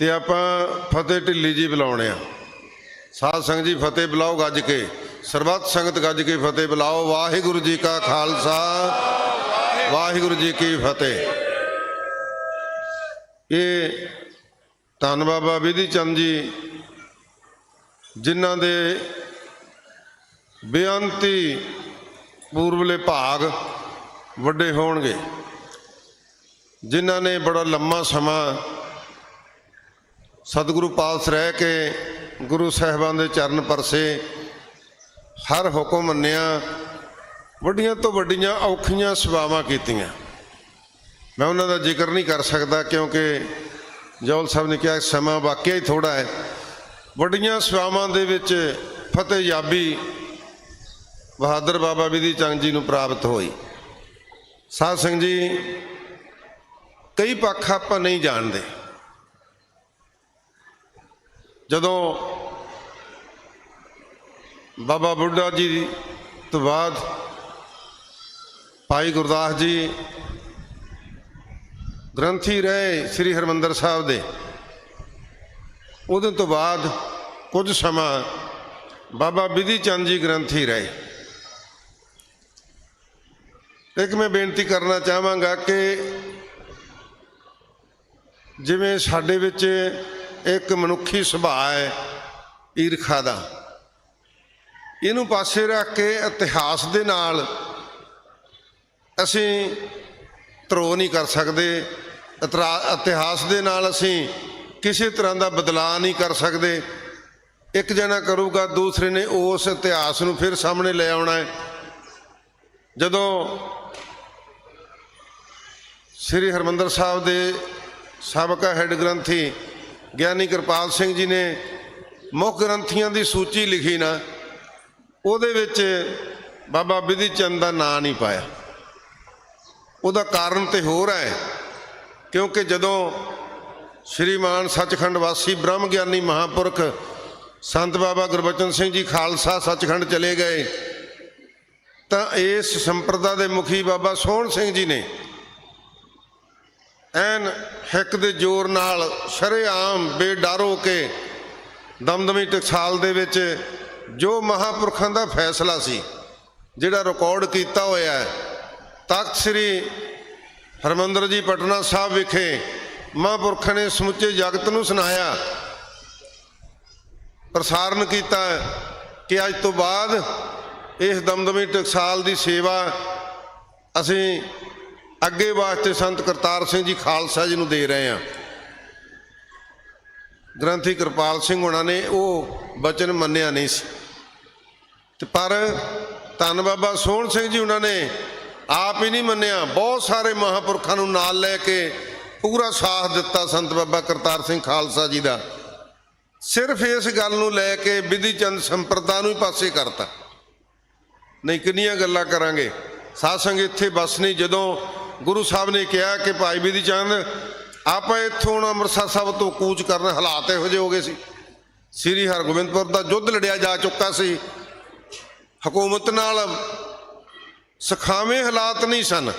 ਤੇ ਆਪਾਂ ਫਤਿਹ ਢਿੱਲੀ ਜੀ ਬੁਲਾਉਣੇ ਆ। ਸਾਧ ਸੰਗਤ ਜੀ ਫਤਿਹ ਬੁਲਾਓ ਗੱਜ ਕੇ। ਸਰਬੱਤ ਸੰਗਤ ਗੱਜ ਕੇ ਫਤਿਹ ਬੁਲਾਓ। ਵਾਹਿਗੁਰੂ ਜੀ ਕਾ ਖਾਲਸਾ, ਵਾਹਿਗੁਰੂ ਜੀ ਕੀ ਫਤਿਹ। ਇਹ ਧੰਨ ਬਾਬਾ ਵਿਧੀ ਚੰਦ ਜੀ, ਜਿਨ੍ਹਾਂ ਦੇ ਬੇਅੰਤੀ ਪੂਰਬਲੇ ਭਾਗ ਵੱਡੇ ਹੋਣਗੇ, ਜਿਨ੍ਹਾਂ ਨੇ ਬੜਾ ਲੰਮਾ ਸਮਾਂ ਸਤਿਗੁਰੂ ਪਾਸ ਰਹਿ ਕੇ ਗੁਰੂ ਸਾਹਿਬਾਨ ਦੇ ਚਰਨ ਪਰਸੇ ਹਰ ਹੁਕਮ ਮੰਨਿਆ, ਵੱਡੀਆਂ ਤੋਂ ਵੱਡੀਆਂ ਔਖੀਆਂ ਸੇਵਾਵਾਂ ਕੀਤੀਆਂ। ਮੈਂ ਉਹਨਾਂ ਦਾ ਜ਼ਿਕਰ ਨਹੀਂ ਕਰ ਸਕਦਾ ਕਿਉਂਕਿ ਜੌਲ ਸਾਹਿਬ ਨੇ ਕਿਹਾ, ਸਮਾਂ ਵਾਕਿਆ ਹੀ ਥੋੜਾ ਹੈ। ਵੱਡੀਆਂ ਸੇਵਾਵਾਂ ਦੇ ਵਿੱਚ ਫਤਿਹ ਯਾਬੀ ਬਹਾਦਰ ਬਾਬਾ ਵਿਧੀ ਚੰਦ ਜੀ ਨੂੰ ਪ੍ਰਾਪਤ ਹੋਈ। ਸਾਧ ਸਿੰਘ ਜੀ, ਕਈ ਪੱਖ ਆਪਾਂ ਨਹੀਂ ਜਾਣਦੇ। ਜਦੋਂ ਬਾਬਾ ਬੁੱਢਾ ਜੀ ਤੋਂ ਬਾਅਦ ਭਾਈ ਗੁਰਦਾਸ ਜੀ ਗ੍ਰੰਥੀ ਰਹੇ ਸ੍ਰੀ ਹਰਮੰਦਰ ਸਾਹਿਬ ਦੇ, ਉਹਦੇ ਤੋਂ ਬਾਅਦ ਕੁਝ ਸਮਾਂ ਬਾਬਾ ਵਿਧੀ ਚੰਦ ਜੀ ਗ੍ਰੰਥੀ ਰਹੇ। ਇੱਕ ਮੈਂ ਬੇਨਤੀ ਕਰਨਾ ਚਾਹਾਂਗਾ ਕਿ ਜਿਵੇਂ ਸਾਡੇ ਵਿੱਚ ਇੱਕ ਮਨੁੱਖੀ ਸੁਭਾਅ ਹੈ ਈਰਖਾ ਦਾ। ਇਹਨੂੰ ਪਾਸੇ ਰੱਖ ਕੇ ਇਤਿਹਾਸ ਦੇ ਨਾਲ ਅਸੀਂ ਧਰੋ ਨਹੀਂ ਕਰ ਸਕਦੇ। ਇਤਰਾ- ਇਤਿਹਾਸ ਦੇ ਨਾਲ ਅਸੀਂ ਕਿਸੇ ਤਰ੍ਹਾਂ ਦਾ ਬਦਲਾਅ ਨਹੀਂ ਕਰ ਸਕਦੇ। ਇੱਕ ਜਣਾ ਕਰੂਗਾ, ਦੂਸਰੇ ਨੇ ਉਸ ਇਤਿਹਾਸ ਨੂੰ ਫਿਰ ਸਾਹਮਣੇ ਲੈ ਆਉਣਾ ਹੈ। ਜਦੋਂ ਸ੍ਰੀ ਹਰਮੰਦਰ ਸਾਹਿਬ ਦੇ ਸਾਬਕਾ ਹੈੱਡ ਗ੍ਰੰਥੀ ਗਿਆਨੀ ਕਿਰਪਾਲ ਸਿੰਘ ਜੀ ਨੇ ਮੁੱਖ ਗ੍ਰੰਥੀਆਂ ਦੀ ਸੂਚੀ ਲਿਖੀ ਨਾ, ਉਹਦੇ ਵਿੱਚ ਬਾਬਾ ਵਿਧੀ ਚੰਦ ਦਾ ਨਾਂ ਨਹੀਂ ਪਾਇਆ। ਉਹਦਾ ਕਾਰਨ ਤੇ ਹੋਰ ਹੈ, ਕਿਉਂਕਿ ਜਦੋਂ ਸ਼੍ਰੀਮਾਨ ਸੱਚਖੰਡ ਵਾਸੀ ਬ੍ਰਹਮ ਗਿਆਨੀ ਮਹਾਪੁਰਖ ਸੰਤ ਬਾਬਾ ਗੁਰਬਚਨ ਸਿੰਘ ਜੀ ਖਾਲਸਾ ਸੱਚਖੰਡ ਚਲੇ ਗਏ, ਤਾਂ ਇਸ ਸੰਪਰਦਾ ਦੇ ਮੁਖੀ ਬਾਬਾ ਸੋਹਣ ਸਿੰਘ ਜੀ ਨੇ ਐਨ ਹਿੱਕ ਦੇ ਜ਼ੋਰ ਨਾਲ ਸ਼ਰੇਆਮ ਬੇਡਰ ਹੋ ਕੇ ਦਮਦਮੀ ਟਕਸਾਲ ਦੇ ਵਿੱਚ ਜੋ ਮਹਾਪੁਰਖਾਂ ਦਾ ਫੈਸਲਾ ਸੀ, ਜਿਹੜਾ ਰਿਕਾਰਡ ਕੀਤਾ ਹੋਇਆ ਹੈ, ਤਖਤ ਸ੍ਰੀ ਹਰਮੰਦਰ ਜੀ ਪਟਨਾ ਸਾਹਿਬ ਵਿਖੇ ਮਹਾਂਪੁਰਖਾਂ ਨੇ ਸਮੁੱਚੇ ਜਗਤ ਨੂੰ ਸੁਣਾਇਆ, ਪ੍ਰਸਾਰਨ ਕੀਤਾ ਕਿ ਅੱਜ ਤੋਂ ਬਾਅਦ ਇਸ ਦਮਦਮੀ ਟਕਸਾਲ ਦੀ ਸੇਵਾ ਅਸੀਂ ਅੱਗੇ ਵਾਸਤੇ ਸੰਤ ਕਰਤਾਰ ਸਿੰਘ ਜੀ ਖਾਲਸਾ ਜੀ ਨੂੰ ਦੇ ਰਹੇ ਹਾਂ। ਗ੍ਰੰਥੀ ਕਿਰਪਾਲ ਸਿੰਘ ਉਹਨਾਂ ਨੇ ਉਹ ਬਚਨ ਮੰਨਿਆ ਨਹੀਂ ਸੀ। ਤੇ ਪਰ ਧੰਨ ਬਾਬਾ ਸੋਹਣ ਸਿੰਘ ਜੀ ਉਹਨਾਂ ਨੇ ਆਪ ਹੀ ਨਹੀਂ ਮੰਨਿਆ। ਬਹੁਤ ਸਾਰੇ ਮਹਾਪੁਰਖਾਂ ਨੂੰ ਨਾਲ ਲੈ ਕੇ ਪੂਰਾ ਸਾਥ ਦਿੱਤਾ ਸੰਤ ਬਾਬਾ ਕਰਤਾਰ ਸਿੰਘ ਖਾਲਸਾ ਜੀ ਦਾ। ਸਿਰਫ ਇਸ ਗੱਲ ਨੂੰ ਲੈ ਕੇ ਵਿਧੀ ਚੰਦ ਸੰਪਰਦਾ ਨੂੰ ਹੀ ਪਾਸੇ ਕਰਤਾ। ਨਹੀਂ ਕਿੰਨੀਆਂ ਗੱਲਾਂ ਕਰਾਂਗੇ। ਸਾਧ ਸੰਗ ਇੱਥੇ ਬਸ ਨਹੀਂ। ਜਦੋਂ ਗੁਰੂ ਸਾਹਿਬ ਨੇ ਕਿਹਾ ਕਿ ਭਾਈ ਵਿਧੀ ਚੰਦ, ਆਪਾਂ ਇੱਥੋਂ ਹੁਣ ਅੰਮ੍ਰਿਤਸਰ ਸਾਹਿਬ ਤੋਂ ਕੂਚ ਕਰਨ ਹਾਲਾਤ ਇਹੋ ਜਿਹੇ ਹੋ ਗਏ ਸੀ। ਸ੍ਰੀ ਹਰਗੋਬਿੰਦਪੁਰ ਦਾ ਯੁੱਧ ਲੜਿਆ ਜਾ ਚੁੱਕਾ ਸੀ। ਹਕੂਮਤ ਨਾਲ ਸਖਾਵੇਂ ਹਾਲਾਤ ਨਹੀਂ ਸਨ।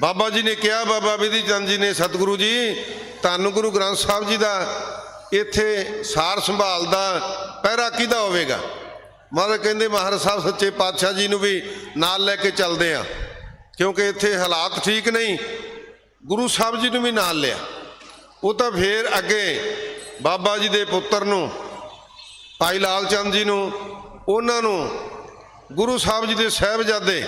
ਬਾਬਾ ਜੀ ਨੇ ਕਿਹਾ, ਬਾਬਾ ਵਿਧੀ ਚੰਦ ਜੀ ਨੇ, ਸਤਿਗੁਰੂ ਜੀ ਤੁਹਾਨੂੰ ਗੁਰੂ ਗ੍ਰੰਥ ਸਾਹਿਬ ਜੀ ਦਾ ਇੱਥੇ ਸਾਰ ਸੰਭਾਲ ਦਾ ਪਹਿਰਾ ਕਿਹਦਾ ਹੋਵੇਗਾ? ਮਹਾਰਾਜ ਕਹਿੰਦੇ ਮਹਾਰਾਜ ਸਾਹਿਬ, ਸੱਚੇ ਪਾਤਸ਼ਾਹ ਜੀ ਨੂੰ ਵੀ ਨਾਲ ਲੈ ਕੇ ਚੱਲਦੇ ਆ। ਕਿਉਂਕਿ ਇੱਥੇ ਹਾਲਾਤ ਠੀਕ ਨਹੀਂ। ਗੁਰੂ ਸਾਹਿਬ ਜੀ ਨੂੰ ਵੀ ਨਾਲ ਲਿਆ। ਉਹ ਤਾਂ ਫੇਰ ਅੱਗੇ ਬਾਬਾ ਜੀ ਦੇ ਪੁੱਤਰ ਨੂੰ, ਭਾਈ ਲਾਲ ਚੰਦ ਜੀ ਨੂੰ, ਉਹਨਾਂ ਨੂੰ, ਗੁਰੂ ਸਾਹਿਬ ਜੀ ਦੇ ਸਹਿਬਜ਼ਾਦੇ,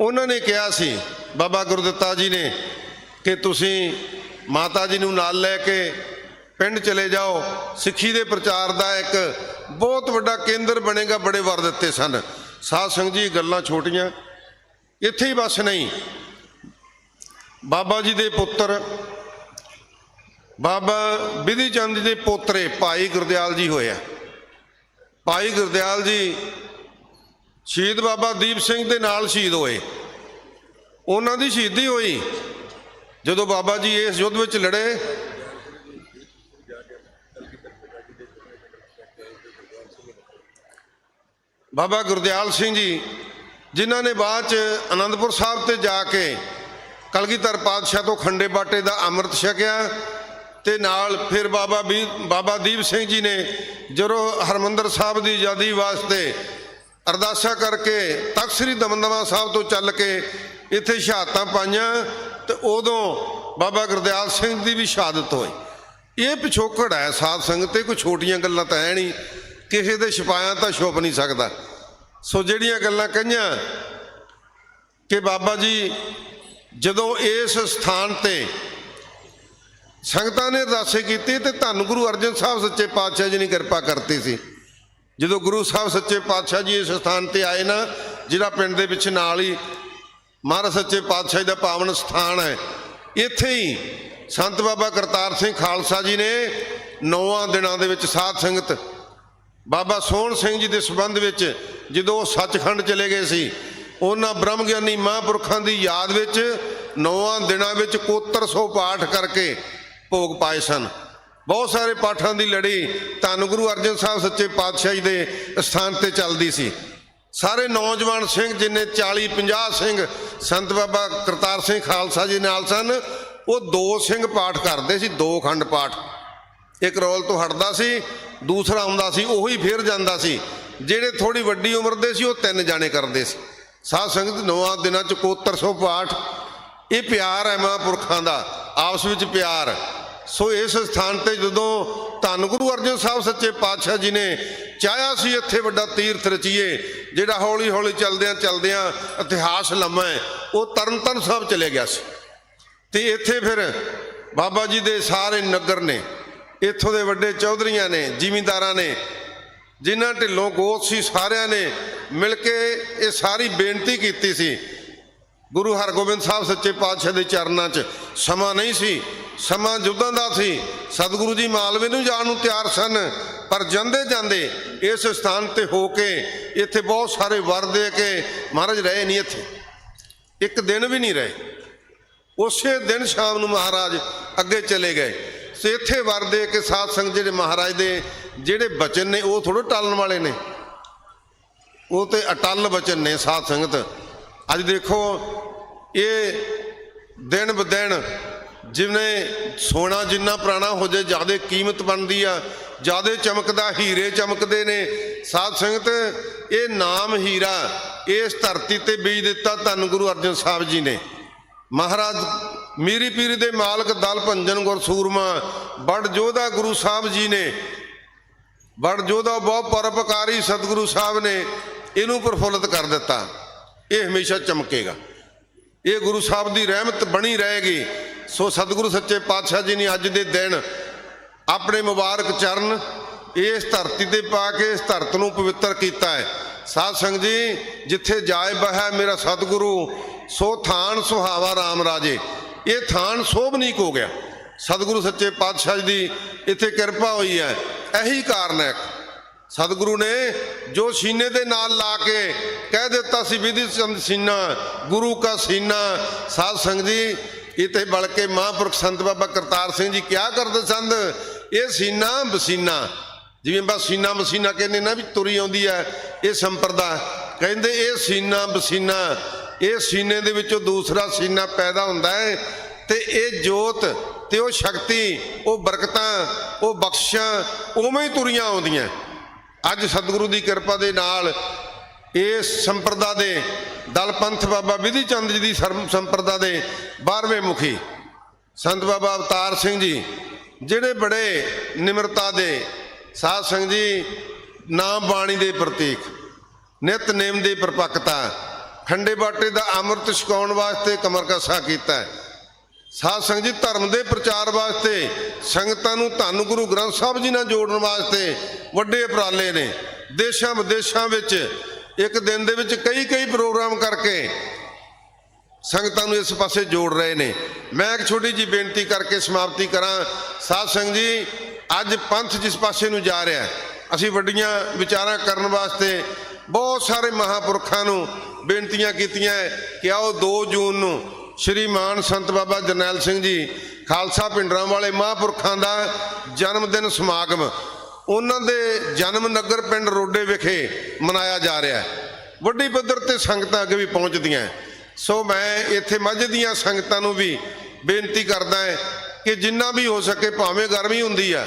ਉਹਨਾਂ ਨੇ ਕਿਹਾ ਸੀ, ਬਾਬਾ ਗੁਰਦਿੱਤਾ ਜੀ ਨੇ ਕਿ ਤੁਸੀਂ ਮਾਤਾ ਜੀ ਨੂੰ ਨਾਲ ਲੈ ਕੇ ਪਿੰਡ ਚਲੇ ਜਾਓ। ਸਿੱਖੀ ਦੇ ਪ੍ਰਚਾਰ ਦਾ ਇੱਕ ਬਹੁਤ ਵੱਡਾ ਕੇਂਦਰ ਬਣੇਗਾ, ਬੜੇ ਵਰ ਦਿੱਤੇ ਸਨ। ਸਾਧ ਸੰਗਤ ਜੀ ਗੱਲਾਂ ਛੋਟੀਆਂ। ਇੱਥੇ ਹੀ ਬਸ ਨਹੀਂ। ਬਾਬਾ ਜੀ ਦੇ ਪੁੱਤਰ, ਬਾਬਾ ਬਿਧੀ ਚੰਦ ਜੀ ਦੇ ਪੋਤਰੇ ਭਾਈ ਗੁਰਦਿਆਲ ਜੀ ਹੋਇਆ ਭਾਈ ਗੁਰਦਿਆਲ ਜੀ ਸ਼ਹੀਦ ਬਾਬਾ ਦੀਪ ਸਿੰਘ ਦੇ ਨਾਲ ਸ਼ਹੀਦ ਹੋਏ। ਉਹਨਾਂ ਦੀ ਸ਼ਹੀਦੀ ਹੋਈ ਜਦੋਂ ਬਾਬਾ ਜੀ ਇਸ ਯੁੱਧ ਵਿੱਚ ਲੜੇ। ਬਾਬਾ ਗੁਰਦਿਆਲ ਸਿੰਘ ਜੀ ਜਿਨ੍ਹਾਂ ਨੇ ਬਾਅਦ ਚ ਆਨੰਦਪੁਰ ਸਾਹਿਬ ਤੇ ਜਾ ਕੇ ਕਲਗੀਧਰ ਪਾਤਸ਼ਾਹ ਤੋਂ ਖੰਡੇ ਬਾਟੇ ਦਾ ਅੰਮ੍ਰਿਤ ਛਕਿਆ ਤੇ ਨਾਲ ਫਿਰ ਬਾਬਾ ਵੀ, ਬਾਬਾ ਦੀਪ ਸਿੰਘ ਜੀ ਨੇ ਜਦੋਂ ਹਰਮੰਦਰ ਸਾਹਿਬ ਦੀ ਆਜ਼ਾਦੀ ਵਾਸਤੇ ਅਰਦਾਸਾਂ ਕਰਕੇ ਤਖਤ ਸ੍ਰੀ ਦਮਦਮਾ ਸਾਹਿਬ ਤੋਂ ਚੱਲ ਕੇ ਇੱਥੇ ਸ਼ਹਾਦਤਾਂ ਪਾਈਆਂ ਤੇ ਉਦੋਂ ਬਾਬਾ ਗੁਰਦਿਆਲ ਸਿੰਘ ਦੀ ਵੀ ਸ਼ਹਾਦਤ ਹੋਈ। ਇਹ ਪਿਛੋਕੜ ਹੈ ਸਾਧ ਸੰਗਤ ਤੇ ਕੋਈ ਛੋਟੀਆਂ ਗੱਲਾਂ ਤਾਂ ਹੈ ਨਹੀਂ। ਕਿਸੇ ਦੇ ਛਪਾਇਆ ਤਾਂ ਛੁਪ ਨਹੀਂ ਸਕਦਾ। ਸੋ ਜਿਹੜੀਆਂ ਗੱਲਾਂ ਕਹੀਆਂ ਕਿ ਬਾਬਾ ਜੀ ਜਦੋਂ ਇਸ ਸਥਾਨ ਤੇ ਸੰਗਤਾਂ ਨੇ ਅਰਦਾਸੇ ਕੀਤੀ ਤੇ ਧੰਨ ਗੁਰੂ ਅਰਜਨ ਸਾਹਿਬ ਸੱਚੇ ਪਾਤਸ਼ਾਹ ਜੀ ਨੇ ਕਿਰਪਾ ਕਰਤੀ ਸੀ। ਜਦੋਂ ਗੁਰੂ ਸਾਹਿਬ ਸੱਚੇ ਪਾਤਸ਼ਾਹ ਜੀ ਇਸ ਸਥਾਨ ਤੇ ਆਏ ਨਾ, ਜਿਹੜਾ ਪਿੰਡ ਦੇ ਵਿੱਚ ਨਾਲ ਹੀ ਮਹਾਰਾਜ ਸੱਚੇ ਪਾਤਸ਼ਾਹ ਜੀ ਦਾ ਪਾਵਨ ਸਥਾਨ ਹੈ, ਇੱਥੇ ਹੀ ਸੰਤ ਬਾਬਾ ਕਰਤਾਰ ਸਿੰਘ ਖਾਲਸਾ ਜੀ ਨੇ ਨੌਵਾਂ ਦਿਨਾਂ ਦੇ ਵਿੱਚ ਸਾਧ ਸੰਗਤ ਬਾਬਾ ਸੋਹਣ ਸਿੰਘ ਜੀ ਦੇ ਸਬੰਧ ਵਿੱਚ ਜਦੋਂ ਉਹ ਸੱਚਖੰਡ ਚਲੇ ਗਏ ਸੀ, ਉਹਨਾਂ ਬ੍ਰਹਮ ਗਿਆਨੀ ਮਹਾਂਪੁਰਖਾਂ ਦੀ ਯਾਦ ਵਿੱਚ ਨੌਵਾਂ ਦਿਨਾਂ ਵਿੱਚ ਕੋਤਰ ਸੌ ਪਾਠ ਕਰਕੇ ਭੋਗ ਪਾਏ ਸਨ। ਬਹੁਤ ਸਾਰੇ ਪਾਠਾਂ ਦੀ ਲੜੀ ਧੰਨ ਗੁਰੂ ਅਰਜਨ ਸਾਹਿਬ ਸੱਚੇ ਪਾਤਸ਼ਾਹ ਜੀ ਦੇ ਸਥਾਨ ਤੇ ਚੱਲਦੀ ਸੀ। ਸਾਰੇ ਨੌਜਵਾਨ ਸਿੰਘ ਜਿੰਨੇ 40 50 ਸਿੰਘ ਸੰਤ ਬਾਬਾ ਕਰਤਾਰ ਸਿੰਘ ਖਾਲਸਾ ਜੀ ਨਾਲ ਸਨ, ਉਹ ਦੋ ਸਿੰਘ ਪਾਠ ਕਰਦੇ ਸੀ, ਦੋ ਖੰਡ ਪਾਠ। ਇੱਕ ਰੋਲ ਤੋਂ ਹਟਦਾ ਸੀ ਦੂਸਰਾ ਆਉਂਦਾ ਸੀ, ਉਹੀ ਫੇਰ ਜਾਂਦਾ ਸੀ। ਜਿਹੜੇ ਥੋੜੀ ਵੱਡੀ ਉਮਰ ਦੇ ਸੀ, ਉਹ ਤਿੰਨ ਜਾਣੇ ਕਰਦੇ ਸੀ। ਸਾਧ ਸੰਗਤ, ਨੌਵਾਂ ਦਿਨਾਂ ਚ ਕੋਤਰ ਸੌ ਪਾਠ। ਇਹ ਪਿਆਰ ਹੈ ਮਹਾਂਪੁਰਖਾਂ ਦਾ, ਆਪਸ ਵਿੱਚ ਪਿਆਰ। ਸੋ ਇਸ ਸਥਾਨ ਤੇ ਜਦੋਂ ਧੰਨ ਗੁਰੂ ਅਰਜਨ ਸਾਹਿਬ ਸੱਚੇ ਪਾਤਸ਼ਾਹ ਜੀ ਨੇ ਚਾਹਿਆ ਸੀ, ਇੱਥੇ ਵੱਡਾ ਤੀਰਥ ਰਚੀਏ, ਜਿਹੜਾ ਹੌਲੀ ਹੌਲੀ ਚੱਲਦਿਆਂ ਚੱਲਦਿਆਂ ਇਤਿਹਾਸ ਲੰਮਾ ਹੈ, ਉਹ ਤਰਨਤਨ ਸਾਹਿਬ ਚਲੇ ਗਿਆ ਸੀ। ਤੇ ਇੱਥੇ ਫਿਰ ਬਾਬਾ ਜੀ ਦੇ ਸਾਰੇ ਨਗਰ ਨੇ ਇੱਥੋਂ ਦੇ ਵੱਡੇ ਚੌਧਰੀਆਂ ਨੇ, ਜ਼ਿਮੀਂਦਾਰਾਂ ਨੇ, ਜਿਨ੍ਹਾਂ ਢਿੱਲੋਂ ਗੋਤ ਸੀ, ਸਾਰਿਆਂ ਨੇ ਮਿਲ ਕੇ ਇਹ ਸਾਰੀ ਬੇਨਤੀ ਕੀਤੀ ਸੀ। ਗੁਰੂ ਹਰਗੋਬਿੰਦ ਸਾਹਿਬ ਸੱਚੇ ਪਾਤਸ਼ਾਹ ਦੇ ਚਰਨਾਂ 'ਚ ਸਮਾਂ ਨਹੀਂ ਸੀ, ਸਮਾਂ ਜੁਦਾਂ ਦਾ ਸੀ। ਸਤਿਗੁਰੂ ਜੀ ਮਾਲਵੇ ਨੂੰ ਜਾਣ ਨੂੰ ਤਿਆਰ ਸਨ, ਪਰ ਜਾਂਦੇ ਜਾਂਦੇ ਇਸ ਸਥਾਨ ਤੇ ਹੋ ਕੇ ਇੱਥੇ ਬਹੁਤ ਸਾਰੇ ਵਰ ਦੇ ਕੇ ਮਹਾਰਾਜ ਰਹੇ ਨਹੀਂ ਇੱਥੇ। ਇੱਕ ਦਿਨ ਵੀ ਨਹੀਂ ਰਹੇ। ਉਸੇ ਦਿਨ ਸ਼ਾਮ ਨੂੰ ਮਹਾਰਾਜ ਅੱਗੇ ਚਲੇ ਗਏ। ਸੋ ਇੱਥੇ ਵਰ ਦੇ ਸਾਧ ਸੰਗਤ ਜਿਹੜੇ ਮਹਾਰਾਜ ਦੇ ਜਿਹੜੇ ਬਚਨ ਨੇ, ਉਹ ਥੋੜੋ ਟਾਲਣ ਵਾਲੇ ਨੇ। ਉਹ ਤੇ ਅਟਲ ਬਚਨ ਨੇ ਸਾਧ ਸੰਗਤ। ਅੱਜ ਦੇਖੋ, ਇਹ ਦਿਨ ਬਦਿਨ ਜਿਵੇਂ ਸੋਨਾ ਜਿੰਨਾ ਪੁਰਾਣਾ ਹੋ ਜਾਏ, ਜ਼ਿਆਦਾ ਕੀਮਤ ਬਣਦੀ ਆ, ਜ਼ਿਆਦਾ ਚਮਕਦਾ, ਹੀਰੇ ਚਮਕਦੇ ਨੇ। ਸਾਧ ਸੰਗਤ, ਇਹ ਨਾਮ ਹੀਰਾ, ਇਸ ਧਰਤੀ ਤੇ ਬੀਜ ਦਿੱਤਾ ਧੰਨ ਗੁਰੂ ਅਰਜਨ ਸਾਹਿਬ ਜੀ ਨੇ। ਮਹਾਰਾਜ ਮੀਰੀ ਪੀਰੀ ਦੇ ਮਾਲਕ ਦਲ ਭੰਜਨ ਗੁਰ ਸੂਰਮਾ ਬੜ ਜੋਧਾ ਗੁਰੂ ਸਾਹਿਬ ਜੀ ਨੇ ਬੜ ਜੋਧਾ ਬਹੁਤ ਪਰਪਕਾਰੀ ਸਤਿਗੁਰੂ ਸਾਹਿਬ ਨੇ ਇਹਨੂੰ ਪ੍ਰਫੁੱਲਤ ਕਰ ਦਿੱਤਾ। ਇਹ ਹਮੇਸ਼ਾ ਚਮਕੇਗਾ। ਇਹ ਗੁਰੂ ਸਾਹਿਬ ਦੀ ਰਹਿਮਤ ਬਣੀ ਰਹੇਗੀ। ਸੋ ਸਤਿਗੁਰੂ ਸੱਚੇ ਪਾਤਸ਼ਾਹ ਜੀ ਨੇ ਅੱਜ ਦੇ ਦਿਨ ਆਪਣੇ ਮੁਬਾਰਕ ਚਰਨ ਇਸ ਧਰਤੀ ਤੇ ਪਾ ਕੇ ਇਸ ਧਰਤ ਨੂੰ ਪਵਿੱਤਰ ਕੀਤਾ ਹੈ। ਸਾਧ ਸੰਗਤ ਜੀ, ਜਿੱਥੇ ਜਾਏ ਬਹਿ ਮੇਰਾ ਸਤਿਗੁਰੂ, ਸੋ ਥਾਨ ਸੁਹਾਵਾ RAM ਰਾਜੇ। ਇਹ ਥਾਨ ਸੋਭਨੀਕ ਹੋ ਗਿਆ। ਸਤਿਗੁਰੂ ਸੱਚੇ ਪਾਤਸ਼ਾਹ ਜੀ ਦੀ ਇੱਥੇ ਕਿਰਪਾ ਹੋਈ ਹੈ। ਇਹੀ ਕਾਰਨ ਹੈ। ਸਤਿਗੁਰੂ ਨੇ ਜੋ ਸੀਨੇ ਦੇ ਨਾਲ ਲਾ ਕੇ ਕਹਿ ਦਿੱਤਾ ਸੀ, ਵਿਧੀ ਚੰਦ ਸੀਨਾ, ਗੁਰੂ ਕਾ ਸੀਨਾ। ਸਾਧ ਸੰਗਤ ਜੀ ਇਤੇ ਬਲ ਕੇ ਮਹਾਂਪੁਰਖ ਸੰਤ ਬਾਬਾ ਕਰਤਾਰ ਸਿੰਘ ਜੀ ਕਿਆ ਕਰਦੇ ਸਨ ਇਹ ਸੀਨਾ ਬਸੀਨਾ। ਜਿਵੇਂ ਬਸ ਸੀਨਾ ਮਸੀਨਾ ਕਹਿੰਦੇ ਨਾ ਵੀ ਤੁਰੀ ਆਉਂਦੀ ਹੈ, ਇਹ ਸੰਪਰਦਾ। ਕਹਿੰਦੇ ਇਹ ਸੀਨਾ ਬਸੀਨਾ, ਇਹ ਸੀਨੇ ਦੇ ਵਿੱਚੋਂ ਦੂਸਰਾ ਸੀਨਾ ਪੈਦਾ ਹੁੰਦਾ ਹੈ। ਤੇ ਇਹ ਜੋਤ ਤੇ ਉਹ ਸ਼ਕਤੀ, ਉਹ ਬਰਕਤਾਂ, ਉਹ ਬਖਸ਼ਾਂ ਉਵੇਂ ਹੀ ਤੁਰੀਆਂ ਆਉਂਦੀਆਂ ਅੱਜ ਸਤਿਗੁਰੂ ਦੀ ਕਿਰਪਾ ਦੇ ਨਾਲ ਇਸ ਸੰਪਰਦਾ ਦੇ ਦਲ ਪੰਥ ਬਾਬਾ ਵਿਧੀ ਚੰਦ ਜੀ ਦੀ ਸਰਮ- ਸੰਪਰਦਾ ਦੇ 12ਵੇਂ ਮੁਖੀ ਸੰਤ ਬਾਬਾ ਅਵਤਾਰ ਸਿੰਘ ਜੀ, ਜਿਹੜੇ ਬੜੇ ਨਿਮਰਤਾ ਦੇ ਸਾਧ ਸੰਗਤ ਜੀ, ਨਾਮ ਬਾਣੀ ਦੇ ਪ੍ਰਤੀਕ, ਨਿਤ ਨੇਮ ਦੀ ਪਰਪੱਕਤਾ, ਖੰਡੇ ਬਾਟੇ ਦਾ ਅੰਮ੍ਰਿਤ ਛਕਾਉਣ ਵਾਸਤੇ ਕਮਰ ਕਸਾ ਕੀਤਾ ਹੈ। ਸਾਧ ਸੰਗਤ ਜੀ, ਧਰਮ ਦੇ ਪ੍ਰਚਾਰ ਵਾਸਤੇ, ਸੰਗਤਾਂ ਨੂੰ ਧੰਨ ਗੁਰੂ ਗ੍ਰੰਥ ਸਾਹਿਬ ਜੀ ਨਾਲ ਜੋੜਨ ਵਾਸਤੇ ਵੱਡੇ ਉਪਰਾਲੇ ਨੇ। ਦੇਸ਼ਾਂ ਵਿਦੇਸ਼ਾਂ ਵਿੱਚ ਇੱਕ ਦਿਨ ਦੇ ਵਿੱਚ ਕਈ ਕਈ ਪ੍ਰੋਗਰਾਮ ਕਰਕੇ ਸੰਗਤਾਂ ਨੂੰ ਇਸ ਪਾਸੇ ਜੋੜ ਰਹੇ ਨੇ। ਮੈਂ ਇੱਕ ਛੋਟੀ ਜੀ ਬੇਨਤੀ ਕਰਕੇ ਸਮਾਪਤੀ ਕਰਾਂ। ਸਾਧ ਸੰਗਤ ਜੀ, ਅੱਜ ਪੰਥ ਜਿਸ ਪਾਸੇ ਨੂੰ ਜਾ ਰਿਹਾ, ਅਸੀਂ ਵੱਡੀਆਂ ਵਿਚਾਰਾਂ ਕਰਨ ਵਾਸਤੇ ਬਹੁਤ ਸਾਰੇ ਮਹਾਪੁਰਖਾਂ ਨੂੰ ਬੇਨਤੀਆਂ ਕੀਤੀਆਂ ਕਿ ਆਓ 2 ਜੂਨ ਨੂੰ ਸ਼੍ਰੀ ਮਾਨ ਸੰਤ ਬਾਬਾ ਜਰਨੈਲ ਸਿੰਘ ਜੀ, ਖਾਲਸਾ ਪਿੰਡਰਾਂ ਵਾਲੇ ਮਹਾਂਪੁਰਖਾਂ ਦਾ ਜਨਮ ਦਿਨ ਸਮਾਗਮ, ਉਹਨਾਂ ਦੇ ਜਨਮ ਨਗਰ ਪਿੰਡ ਰੋਡੇ ਵਿਖੇ ਮਨਾਇਆ ਜਾ ਰਿਹਾ ਹੈ। ਵੱਡੀ ਪੱਧਰ ਤੇ ਸੰਗਤਾਂ ਅੱਗੇ ਵੀ ਪਹੁੰਚਦੀਆਂ ਸੋ ਮੈਂ ਇੱਥੇ ਮੱਝ ਦੀਆਂ ਸੰਗਤਾਂ ਨੂੰ ਵੀ ਬੇਨਤੀ ਕਰਦਾ ਹੈ ਕਿ ਜਿੰਨਾ ਵੀ ਹੋ ਸਕੇ, ਭਾਵੇਂ ਗਰਮੀ ਹੁੰਦੀ ਆ,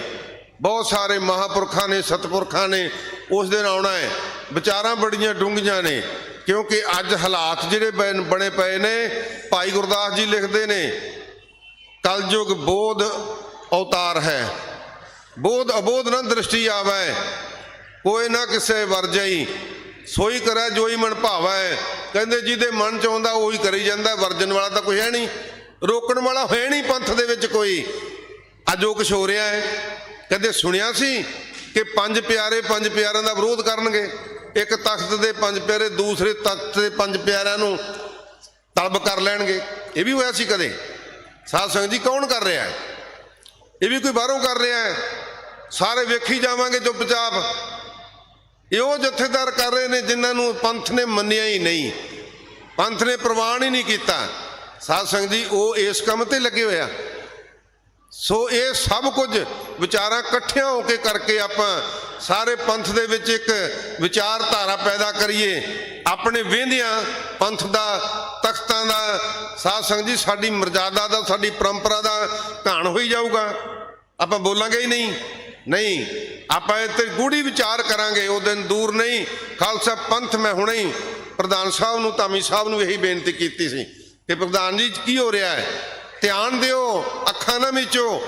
ਬਹੁਤ ਸਾਰੇ ਮਹਾਪੁਰਖਾਂ ਨੇ, ਸਤਪੁਰਖਾਂ ਨੇ ਉਸ ਦਿਨ ਆਉਣਾ ਹੈ। ਵਿਚਾਰਾਂ ਬੜੀਆਂ ਡੂੰਘੀਆਂ ਨੇ। ਕਿਉਂਕਿ ਅੱਜ ਹਾਲਾਤ ਜਿਹੜੇ ਬਣੇ ਪਏ ਨੇ, ਭਾਈ ਗੁਰਦਾਸ ਜੀ ਲਿਖਦੇ ਨੇ, ਕਲਯੁਗ ਬੋਧ ਅਵਤਾਰ ਹੈ। ਬੋਧ ਅਬੋਧ ਨਾ ਦ੍ਰਿਸ਼ਟੀ ਆਵੈ, ਕੋਈ ਨਾ ਕਿਸੇ ਵਰਜਈ ਸੋਈ ਕਰੈ ਜੋਈ ਮਨ ਭਾਵੈ। ਕਹਿੰਦੇ ਜਿਹਦੇ ਮਨ ਚ ਆਉਂਦਾ, ਉਹੀ ਕਰੀ ਜਾਂਦਾ। ਵਰਜਨ ਵਾਲਾ ਤਾਂ ਕੋਈ ਹੈ ਨਹੀਂ। ਰੋਕਣ ਵਾਲਾ ਹੈ ਨਹੀਂ ਪੰਥ ਦੇ ਵਿੱਚ ਕੋਈ। ਅੱਜ ਉਹ ਕੁਛ ਹੋ ਰਿਹਾ ਹੈ। ਕਹਿੰਦੇ ਸੁਣਿਆ ਸੀ ਕਿ ਪੰਜ ਪਿਆਰੇ ਪੰਜ ਪਿਆਰਿਆਂ ਦਾ ਵਿਰੋਧ ਕਰਨਗੇ। ਇੱਕ ਤਖਤ ਦੇ ਪੰਜ ਪਿਆਰੇ, ਦੂਸਰੇ ਤਖਤ ਦੇ ਪੰਜ ਪਿਆਰਿਆਂ ਨੂੰ ਤਲਬ ਕਰ ਲੈਣਗੇ। ਇਹ ਵੀ ਹੋਇਆ ਸੀ ਕਦੇ? ਸਾਧ ਸੰਗਤ ਜੀ ਕੌਣ ਕਰ ਰਿਹਾ ਹੈ? ਇਹ ਵੀ ਕੋਈ ਬਾਹਰੋਂ ਕਰ ਰਿਹਾ ਹੈ? ਸਾਰੇ ਵੇਖੀ ਜਾਵਾਂਗੇ ਚੁੱਪਚਾਪ। ਇਹ ਉਹ ਜਥੇਦਾਰ ਕਰ ਰਹੇ ਨੇ ਜਿਨ੍ਹਾਂ ਨੂੰ ਪੰਥ ਨੇ ਮੰਨਿਆ ਹੀ ਨਹੀਂ। ਪੰਥ ਨੇ ਪ੍ਰਵਾਨ ਹੀ ਨਹੀਂ ਕੀਤਾ। ਸਾਧ ਸੰਗਤ ਜੀ, ਉਹ ਇਸ ਕੰਮ ਤੇ ਲੱਗੇ ਹੋਇਆ ਸੋ ਇਹ ਸਭ ਕੁਝ ਵਿਚਾਰਾਂ ਇਕੱਠਿਆਂ ਹੋ ਕੇ ਕਰਕੇ ਆਪਾਂ ਸਾਰੇ ਪੰਥ ਦੇ ਵਿੱਚ ਇੱਕ ਵਿਚਾਰਧਾਰਾ ਪੈਦਾ ਕਰੀਏ। ਆਪਣੇ ਵਹਿੰਦਿਆਂ ਪੰਥ ਦਾ ਤਖਤਾਂ ਦਾ ਸਾਧ ਸੰਗਤ ਜੀ ਸਾਡੀ ਮਰਜ਼ਾਦਾ ਦਾ ਸਾਡੀ ਪਰੰਪਰਾ ਦਾ ਘਾਣ ਹੋਈ ਜਾਊਗਾ। ਆਪਾਂ ਬੋਲਾਂਗੇ ਹੀ ਨਹੀਂ। ਨਹੀਂ ਆਪਾਂ ਇਹ ਤੇ ਗੂੜੀ ਵਿਚਾਰ ਕਰਾਂਗੇ ਉਹ ਦਿਨ ਦੂਰ ਨਹੀਂ। ਖਾਲਸਾ ਪੰਥ ਮੈਂ ਹੁਣੇ ਹੀ ਪ੍ਰਧਾਨ ਸਾਹਿਬ ਨੂੰ ਧਾਮੀ ਸਾਹਿਬ ਨੂੰ ਇਹੀ ਬੇਨਤੀ ਕੀਤੀ ਸੀ ਕਿ ਪ੍ਰਧਾਨ ਜੀ ਕੀ ਹੋ ਰਿਹਾ ਹੈ? ਧਿਆਨ ਦਿਓ ਅੱਖਾਂ ਨਾ ਮੀਚੋ।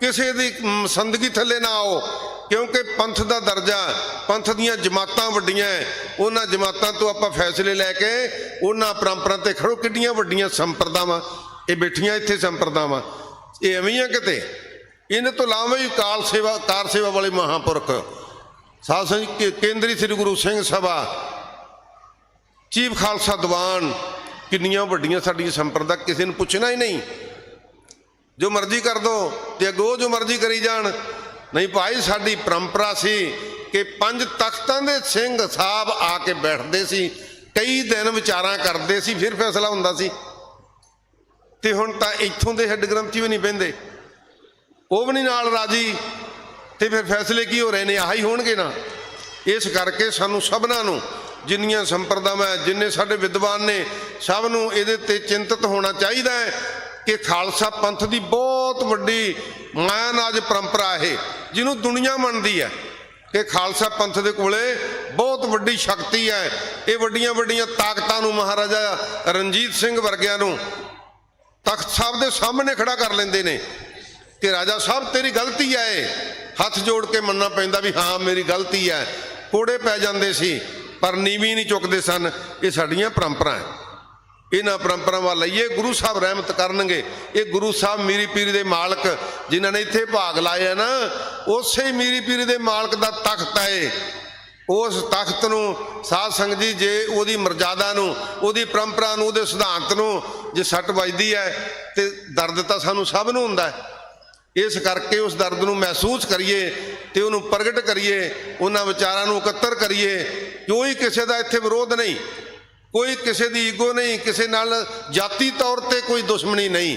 ਕਿਸੇ ਦੀ ਮ, ਸੰਦਗੀ ਥੱਲੇ ਨਾ ਆਓ। ਕਿਉਂਕਿ ਪੰਥ ਦਾ ਦਰਜਾ, ਪੰਥ ਦੀਆਂ ਜਮਾਤਾਂ ਵੱਡੀਆਂ ਹੈ। ਉਹਨਾਂ ਜਮਾਤਾਂ ਤੋਂ ਆਪਾਂ ਫੈਸਲੇ ਲੈ ਕੇ ਉਹਨਾਂ ਪਰੰਪਰਾ ਤੇ ਖੜੋ, ਕਿੱਡੀਆਂ ਵੱਡੀਆਂ ਸੰਪਰਦਾਵਾਂ। ਇਹ ਬੈਠੀਆਂ ਇੱਥੇ ਸੰਪਰਦਾਵਾਂ। ਇਹ ਐਵੇਂ ਆ ਕਿਤੇ? ਇਹਨਾਂ ਤੋਂ ਇਲਾਵਾ ਵੀ ਕਾਲ ਸੇਵਾ, ਕਾਰ ਸੇਵਾ ਵਾਲੇ ਮਹਾਂਪੁਰਖ। ਸਾਧ ਸੰਗਤ ਕੇਂਦਰੀ ਸ੍ਰੀ ਗੁਰੂ ਸਿੰਘ ਸਭਾ, ਚੀਫ ਖਾਲਸਾ ਦੀਵਾਨ, ਕਿੰਨੀਆਂ ਵੱਡੀਆਂ ਸਾਡੀਆਂ ਸੰਪਰਦਾ, ਕਿਸੇ ਨੂੰ ਪੁੱਛਣਾ ਹੀ ਨਹੀਂ। ਜੋ ਮਰਜ਼ੀ ਕਰ ਦੋ, ਤੇ ਅੱਗੋਂ ਜੋ ਮਰਜ਼ੀ ਕਰੀ ਜਾਣ। ਨਹੀਂ ਭਾਈ, ਸਾਡੀ ਪਰੰਪਰਾ ਸੀ ਕਿ ਪੰਜ ਤਖਤਾਂ ਦੇ ਸਿੰਘ ਸਾਹਿਬ ਆ ਕੇ ਬੈਠਦੇ ਸੀ, ਕਈ ਦਿਨ ਵਿਚਾਰਾਂ ਕਰਦੇ ਸੀ, ਫਿਰ ਫੈਸਲਾ ਹੁੰਦਾ ਸੀ। ਤੇ ਹੁਣ ਤਾਂ ਇੱਥੋਂ ਦੇ ਹੈੱਡ ਗ੍ਰੰਥੀ ਵੀ ਨਹੀਂ ਪੈਂਦੇ ਉਹ ਵੀ ਨਹੀਂ ਨਾਲ ਰਾਜੀ, ਤੇ ਫਿਰ ਫੈਸਲੇ ਕੀ ਹੋ ਰਹੇ ਨੇ, ਆਹੀ ਹੋਣਗੇ ਨਾ। ਇਸ ਕਰਕੇ ਸਾਨੂੰ ਸਭਨਾਂ ਨੂੰ, ਜਿੰਨੀਆਂ ਸੰਪਰਦਾਵਾਂ ਜਿੰਨੇ ਸਾਡੇ ਵਿਦਵਾਨ ਨੇ, ਸਭ ਨੂੰ ਇਹਦੇ ਤੇ ਚਿੰਤਤ ਹੋਣਾ ਚਾਹੀਦਾ ਹੈ ਕਿ ਖਾਲਸਾ ਪੰਥ ਦੀ ਬਹੁਤ ਵੱਡੀ ਮਾਇਆਨਾਜ ਪਰੰਪਰਾ ਇਹ। ਜਿਹਨੂੰ ਦੁਨੀਆ ਮੰਨਦੀ ਹੈ ਕਿ ਖਾਲਸਾ ਪੰਥ ਦੇ ਕੋਲੇ ਬਹੁਤ ਵੱਡੀ ਸ਼ਕਤੀ ਹੈ। ਇਹ ਵੱਡੀਆਂ ਵੱਡੀਆਂ ਤਾਕਤਾਂ ਨੂੰ ਮਹਾਰਾਜਾ ਰਣਜੀਤ ਸਿੰਘ ਵਰਗਿਆਂ ਨੂੰ ਤਖਤ ਸਾਹਿਬ ਦੇ ਸਾਹਮਣੇ ਖੜਾ ਕਰ ਲੈਂਦੇ ਨੇ ਕਿ ਰਾਜਾ ਸਾਹਿਬ, ਤੇਰੀ ਗਲਤੀ ਹੈ ਇਹ। ਹੱਥ ਜੋੜ ਕੇ ਮੰਨਣਾ ਪੈਂਦਾ ਵੀ ਹਾਂ, ਮੇਰੀ ਗਲਤੀ ਹੈ। ਕੋੜੇ ਪੈ ਜਾਂਦੇ ਸੀ, ਪਰ ਨੀਵੀਂ ਨਹੀਂ ਚੁੱਕਦੇ ਸਨ। ਇਹ ਸਾਡੀਆਂ ਪਰੰਪਰਾ ਹੈ। ਇਹਨਾਂ ਪਰੰਪਰਾਵਾਂ ਲਈਏ, ਗੁਰੂ ਸਾਹਿਬ ਰਹਿਮਤ ਕਰਨਗੇ। ਇਹ ਗੁਰੂ ਸਾਹਿਬ ਮੀਰੀ ਪੀਰੀ ਦੇ ਮਾਲਕ ਜਿਨ੍ਹਾਂ ਨੇ ਇੱਥੇ ਭਾਗ ਲਾਏ ਆ ਨਾ, ਉਸੇ ਮੀਰੀ ਪੀਰੀ ਦੇ ਮਾਲਕ ਦਾ ਤਖਤ ਹੈ ਉਸ ਤਖਤ ਨੂੰ ਸਾਧ ਸੰਗਤ ਜੀ, ਜੇ ਉਹਦੀ ਮਰਜ਼ਾਦਾ ਨੂੰ, ਉਹਦੀ ਪਰੰਪਰਾ ਨੂੰ, ਉਹਦੇ ਸਿਧਾਂਤ ਨੂੰ ਜੇ ਸੱਟ ਵੱਜਦੀ ਹੈ ਤੇ ਦਰਦ ਤਾਂ ਸਾਨੂੰ ਸਭ ਨੂੰ ਹੁੰਦਾ ਹੈ। ਇਸ ਕਰਕੇ ਉਸ ਦਰਦ ਨੂੰ ਮਹਿਸੂਸ ਕਰੀਏ ਤੇ ਉਹਨੂੰ ਪ੍ਰਗਟ ਕਰੀਏ, ਉਹਨਾਂ ਵਿਚਾਰਾਂ ਨੂੰ ਇਕੱਤਰ ਕਰੀਏ। ਕੋਈ ਕਿਸੇ ਦਾ ਇੱਥੇ ਵਿਰੋਧ ਨਹੀਂ। ਕੋਈ ਕਿਸੇ ਦੀ ਈਗੋ ਨਹੀਂ ਕਿਸੇ ਨਾਲ ਜਾਤੀ ਤੌਰ ਤੇ ਕੋਈ ਦੁਸ਼ਮਣੀ ਨਹੀਂ।